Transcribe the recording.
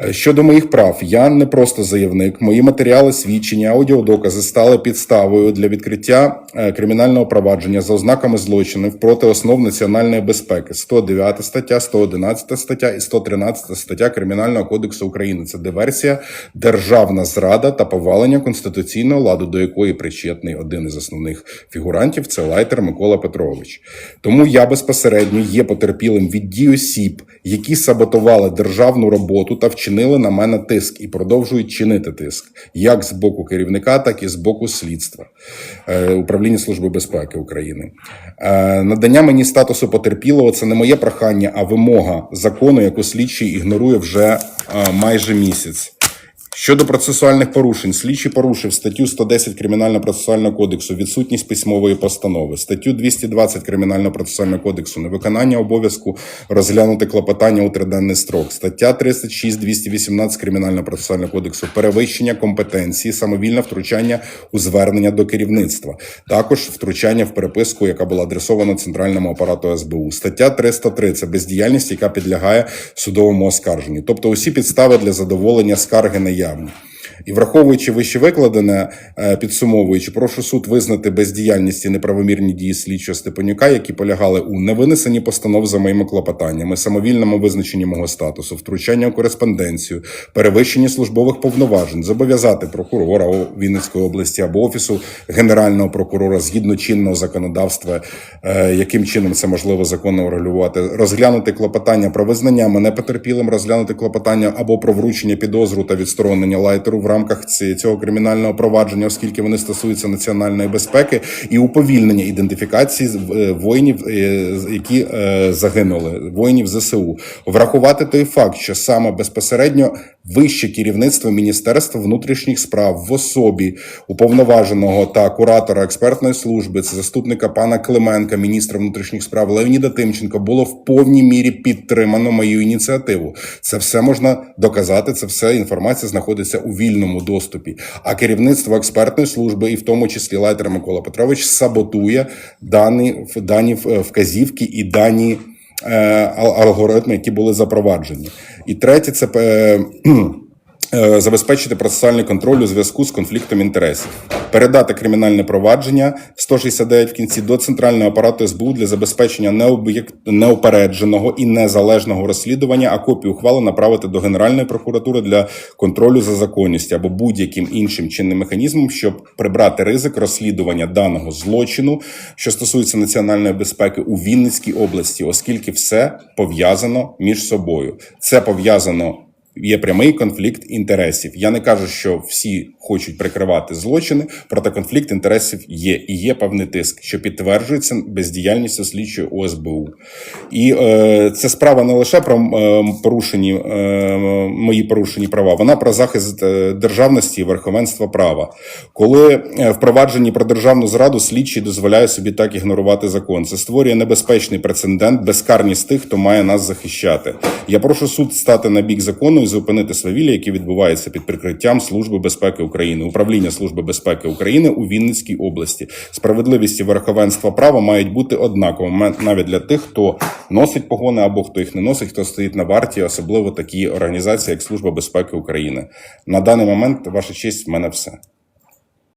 Е, Щодо моїх прав, я не просто заявник. Мої матеріали, свідчення, аудіодокази стали підставою для відкриття е, кримінального провадження за ознаками злочинів проти основ національної безпеки. 109 стаття, 111 стаття і 113 стаття Кримінального кодексу України. Це диверсія, державна зрада та повалення конституційного ладу, до якої причетний один із основних фігурантів це лайтер Микола Петрович. Тому я безпосередньо є потерпілим від дій осіб, які саботували державну роботу та вчинили на мене тиск і продовжують чинити тиск як з боку керівника, так і з боку слідства е, управління служби безпеки України. Е, Надання мені статусу потерпілого це не моє прохання, а вимога закону, яку слідчий ігнорує вже е, майже місяць. Щодо процесуальних порушень, слідчий порушив статтю 110 Кримінального процесуального кодексу відсутність письмової постанови, статтю 220 Кримінального процесуального кодексу невиконання обов'язку розглянути клопотання у триденний строк, стаття 36 218 Кримінального процесуального кодексу перевищення компетенції, самовільне втручання у звернення до керівництва, також втручання в переписку, яка була адресована центральному апарату СБУ. Стаття 303 – це бездіяльність, яка підлягає судовому оскарженню. Тобто усі підстави для задоволення скарги William І враховуючи вище викладене, е, підсумовуючи, прошу суд визнати бездіяльність і неправомірні дії слідчого Степанюка, які полягали у невинесенні постанов за моїми клопотаннями, самовільному визначенні мого статусу, втручання у кореспонденцію, перевищенні службових повноважень, зобов'язати прокурора у Вінницької області або офісу генерального прокурора згідно чинного законодавства, е, яким чином це можливо законно регулювати, розглянути клопотання про визнання мене потерпілим, розглянути клопотання або про вручення підозру та відсторонення лайтеру в рамках цього кримінального провадження, оскільки вони стосуються національної безпеки, і уповільнення ідентифікації е, воїнів, е, які е, загинули, воїнів ЗСУ. Врахувати той факт, що саме безпосередньо вище керівництво Міністерства внутрішніх справ в особі уповноваженого та куратора експертної служби, це заступника пана Клименка, міністра внутрішніх справ Леоніда Тимченка, було в повній мірі підтримано мою ініціативу. Це все можна доказати. Це все інформація знаходиться у вільному доступі. А керівництво експертної служби, і в тому числі Лайтер Микола Петрович, саботує дані дані вказівки і дані алгоритми, які були запроваджені. І третє, це е, е, забезпечити процесуальний контроль у зв'язку з конфліктом інтересів, передати кримінальне провадження 169 в кінці до центрального апарату СБУ для забезпечення неупередженого і незалежного розслідування, а копію ухвали направити до Генеральної прокуратури для контролю за законністю або будь-яким іншим чинним механізмом, щоб прибрати ризик розслідування даного злочину, що стосується національної безпеки у Вінницькій області, оскільки все пов'язано між собою. Це пов'язано. Є прямий конфлікт інтересів. Я не кажу, що всі хочуть прикривати злочини, проте конфлікт інтересів є і є певний тиск, що підтверджується бездіяльністю слідчої ОСБУ. І е, це справа не лише про е, порушені е, мої порушені права, вона про захист е, державності і верховенства права. Коли е, впроваджені про державну зраду слідчий дозволяє собі так ігнорувати закон. Це створює небезпечний прецедент, безкарність тих, хто має нас захищати. Я прошу суд стати на бік закону і зупинити свавілля, яке відбувається під прикриттям Служби безпеки України, управління Служби безпеки України у Вінницькій області. Справедливість і верховенство права мають бути однаковими навіть для тих, хто носить погони або хто їх не носить, хто стоїть на варті, особливо такі організації, як Служба безпеки України. На даний момент, ваша честь, в мене все.